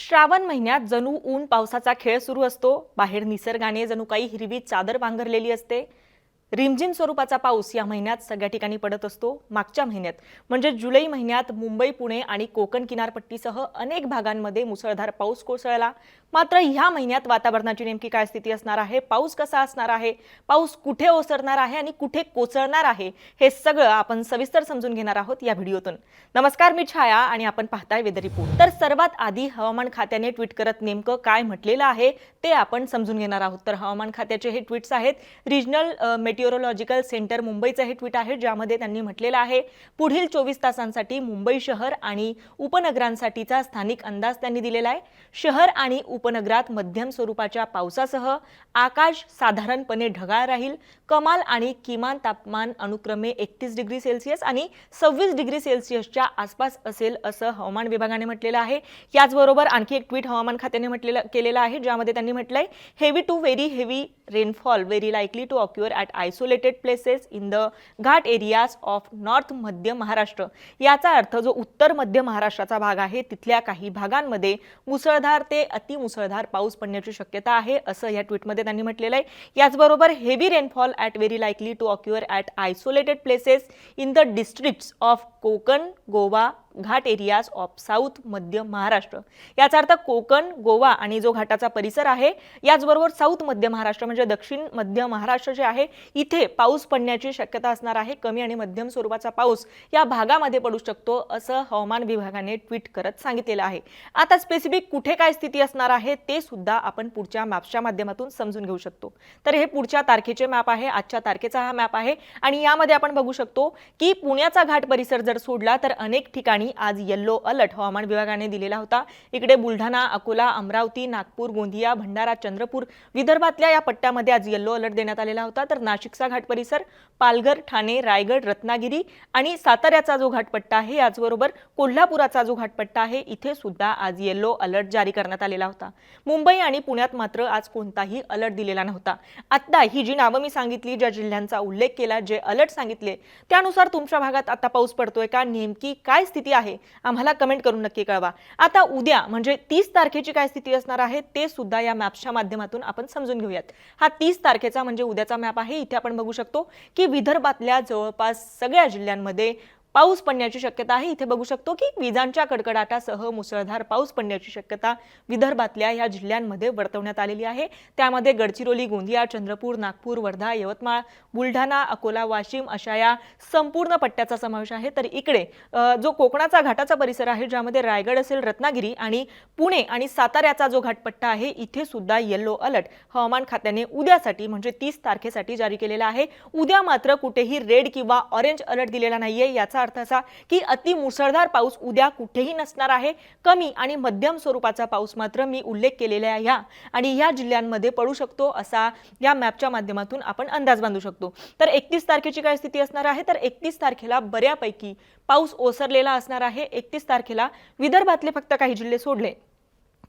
श्रावण महिन्यात जणू ऊन पावसाचा खेळ सुरू असतो. बाहेर निसर्गाने जणू काही हिरवी चादर पांघरलेली असते. रिमझिम स्वरूपाचा पाऊस या महिन्यात सगळ्या ठिकाणी पडत असतो. मागच्या महिन्यात म्हणजे जुलै महिन्यात मुंबई पुणे आणि कोकण किनारपट्टीसह अनेक भागांमध्ये मुसळधार पाऊस कोसळला. मात्र ह्या महिन्यात वातावरणाची नेमकी काय स्थिती असणार आहे? पाऊस कसा असणार आहे? पाऊस कुठे ओसरणार आहे आणि कुठे कोसळणार आहे? हे सगळं आपण सविस्तर समजून घेणार आहोत या व्हिडिओतून. नमस्कार मी छाया आणि आपण पाहताय वेदर रिपोर्ट. तर सर्वात आधी हवामान खात्याने ट्विट करत नेमकं काय म्हटलेलं आहे ते आपण समजून घेणार आहोत. तर हवामान खात्याचे हे ट्विट्स आहेत रिजनल मेटिओरोलॉजिकल सेंटर मुंबईचं हे ट्विट आहे ज्यामध्ये त्यांनी म्हटलेलं आहे पुढील चोवीस तासांसाठी मुंबई शहर आणि उपनगरांसाठीचा स्थानिक अंदाज त्यांनी दिलेला आहे. शहर आणि उपनगरात मध्यम स्वरूपाच्या पावसासह आकाश साधारणपणे ढगाळ राहील. कमाल आणि किमान तापमान अनुक्रमे एकतीस डिग्री सेल्सिअस आणि सव्वीस डिग्री सेल्सिअसच्या आसपास असेल असं हवामान विभागाने म्हटलेलं आहे. याचबरोबर आणखी एक ट्विट हवामान खात्याने म्हटलेलं केलेलं आहे ज्यामध्ये त्यांनी म्हटलंय heavy to very heavy rainfall very likely to occur at isolated places in the ghat areas of north Madhya Maharashtra याचा अर्थ जो उत्तर मध्य महाराष्ट्राचा भाग आहे तिथल्या काही भागांमध्ये मुसळधार ते अतिमुसळधार पाऊस पडण्याची शक्यता आहे असं या ट्विटमध्ये त्यांनी म्हटलेलं आहे. याचबरोबर heavy rainfall at very likely to occur at isolated places in the districts of Konkan Goa ghat areas of south Madhya Maharashtra. याचा अर्थ कोकण गोवा आणि जो घाटाचा परिसर आहे याचबरोबर साऊथ मध्य महाराष्ट्र म्हणजे दक्षिण मध्य महाराष्ट्र जे आहे इथे पाऊस पडण्याची शक्यता असणार आहे. कमी आणि मध्यम स्वरूपाचा पाऊस या भागामध्ये पडू शकतो असं हवामान विभागाने ट्विट करत सांगितलेलं आहे. आता स्पेसिफिक कुठे काय स्थिती असणार आहे ते सुद्धा आपण पुढच्या मॅप्सच्या माध्यमातून समजून घेऊ शकतो. तर हे पुढच्या तारखेचे मॅप आहे आजच्या तारखेचा हा मॅप आहे. आणि यामध्ये आपण बघू शकतो की पुण्याचा घाट परिसर जर सोडला तर अनेक ठिकाणी आज येल्लो अलर्ट हवामान विभागाने दिलेला होता. इकडे बुलढाणा अकोला अमरावती नागपूर गोंदिया भंडारा चंद्रपूर विदर्भातल्या या पट्ट्यामध्ये आज येल्लो अलर्ट देण्यात आलेला होता. तर नाशिकचा घाट परिसर पालघर ठाणे रायगड रत्नागिरी आणि साताऱ्याचा जो घाटपट्टा आहे याचबरोबर कोल्हापुराचा जो घाटपट्टा आहे इथे सुद्धा आज येल्लो अलर्ट जारी करण्यात आलेला होता. मुंबई आणि पुण्यात मात्र आज कोणताही अलर्ट दिलेला नव्हता. आता ही जी नावं मी सांगितली ज्या जिल्ह्यांचा उल्लेख केला जे अलर्ट सांगितले त्यानुसार तुमच्या भागात आता पाऊस पडतोय का? नेमकी काय स्थिती आहे. आम्हाला कमेंट करून नक्की कळवा. आता उद्या म्हणजे तीस तारखेची काय स्थिती असणार आहे ते सुद्धा या मॅप्सच्या माध्यमातून आपण समजून घेऊयात. हा तीस तारखेचा म्हणजे उद्याचा मॅप आहे इथे आपण बघू शकतो की विदर्भातल्या जवळपास सगळ्या जिल्ह्यांमध्ये पाऊस पडण्याची शक्यता आहे. इथे बघू शकतो की विजांच्या कडकडाटासह मुसळधार पाऊस पडण्याची शक्यता विदर्भातल्या या जिल्ह्यांमध्ये वर्तवण्यात आलेली आहे. त्यामध्ये गडचिरोली गोंदिया चंद्रपूर नागपूर वर्धा यवतमाळ बुलढाणा अकोला वाशिम अशा या संपूर्ण पट्ट्याचा समावेश आहे. तर इकडे जो कोकणाचा घाटाचा परिसर आहे ज्यामध्ये रायगड असेल रत्नागिरी आणि पुणे आणि साताऱ्याचा जो घाटपट्टा आहे इथे सुद्धा येल्लो अलर्ट हवामान खात्याने उद्यासाठी म्हणजे तीस तारखेसाठी जारी केलेला आहे. उद्या मात्र कुठेही रेड किंवा ऑरेंज अलर्ट दिलेला नाहीये याचा अर्थ असा की अति मुसळधार पाऊस उद्या कुठेही नसणार आहे. कमी आणि मध्यम स्वरूपाचा पाऊस मात्र मी उल्लेख केलेल्या ह्या आणि ह्या जिल्ह्यांमध्ये पडू शकतो असा या मॅपच्या माध्यमातून आपण अंदाज बांधू शकतो. तर एकतीस तारखेची काय स्थिती असणार आहे? तर एकतीस तारखेला बऱ्यापैकी पाऊस ओसरलेला असणार आहे. एकतीस तारखेला विदर्भातले फक्त काही जिल्हे सोडले.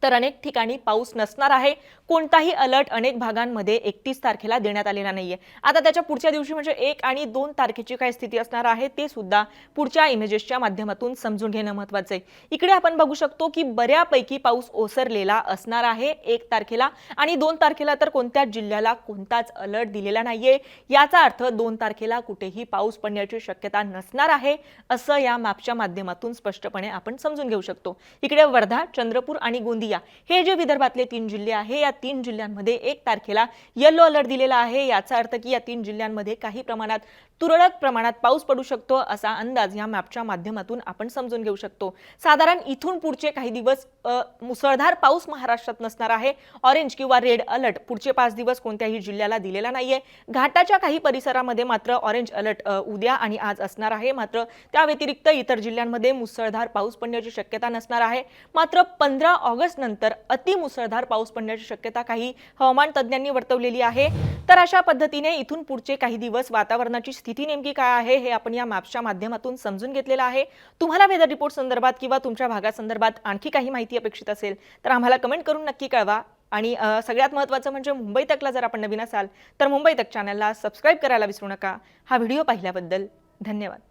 तर अनेक ठिकाणी पाऊस नसणार आहे. कोणताही अलर्ट अनेक भागांमध्ये एकतीस तारखेला देण्यात आलेला नाहीये. आता त्याच्या पुढच्या दिवशी म्हणजे एक आणि दोन तारखेची काय स्थिती असणार आहे ते सुद्धा पुढच्या इमेजेसच्या माध्यमातून समजून घेणं महत्वाचं आहे. इकडे आपण बघू शकतो की बऱ्यापैकी पाऊस ओसरलेला असणार आहे एक तारखेला आणि दोन तारखेला तर कोणत्याच जिल्ह्याला कोणताच अलर्ट दिलेला नाहीये. याचा अर्थ दोन तारखेला कुठेही पाऊस पडण्याची शक्यता नसणार आहे असं या मॅपच्या माध्यमातून स्पष्टपणे आपण समजून घेऊ शकतो. इकडे वर्धा चंद्रपूर आणि गोंदिया हे जे विदर्भातले तीन जिल्हे आहे या तीन जिल्ह्यांमध्ये एक तारखेला येलो अलर्ट दिलेला आहे. याचा अर्थ की या तीन जिल्ह्यांमध्ये काही प्रमाणात तुरळक प्रमाणात पाऊस पडू शकतो असा अंदाज या मॅपच्या माध्यमातून आपण समजून घेऊ शकतो. साधारण इथून पुढचे काही दिवस मुसळधार पाऊस महाराष्ट्रात नसणार आहे. ऑरेंज किंवा रेड अलर्ट पुढचे पाच दिवस कोणत्याही जिल्ह्याला दिलेला नाहीये. घाटाच्या काही परिसरामध्ये मात्र ऑरेंज अलर्ट उद्या आणि आज असणार आहे. मात्र त्या व्यतिरिक्त इतर जिल्ह्यांमध्ये मुसळधार पाऊस पडण्याची शक्यता नसणार आहे. मात्र पंधरा ऑगस्ट नंतर अतिमुसळधार पाऊस पडण्याची शक्यता काही हवामान तज्ज्ञांनी वर्तवलेली आहे. तर अशा पद्धतीने इथून पुढचे काही दिवस वातावरणाची स्थिती नेमकी काय आहे हे आपण या मॅप्सच्या माध्यमातून समजून घेतलेलं आहे. तुम्हाला वेदर रिपोर्ट संदर्भात किंवा तुमच्या भागासंदर्भात आणखी काही माहिती अपेक्षित असेल तर आम्हाला कमेंट करून नक्की कळवा. आणि सगळ्यात महत्त्वाचं म्हणजे मुंबई तकला जर आपण नवीन असाल तर मुंबई तक चॅनलला सबस्क्राईब करायला विसरू नका. हा व्हिडिओ पाहिल्याबद्दल धन्यवाद.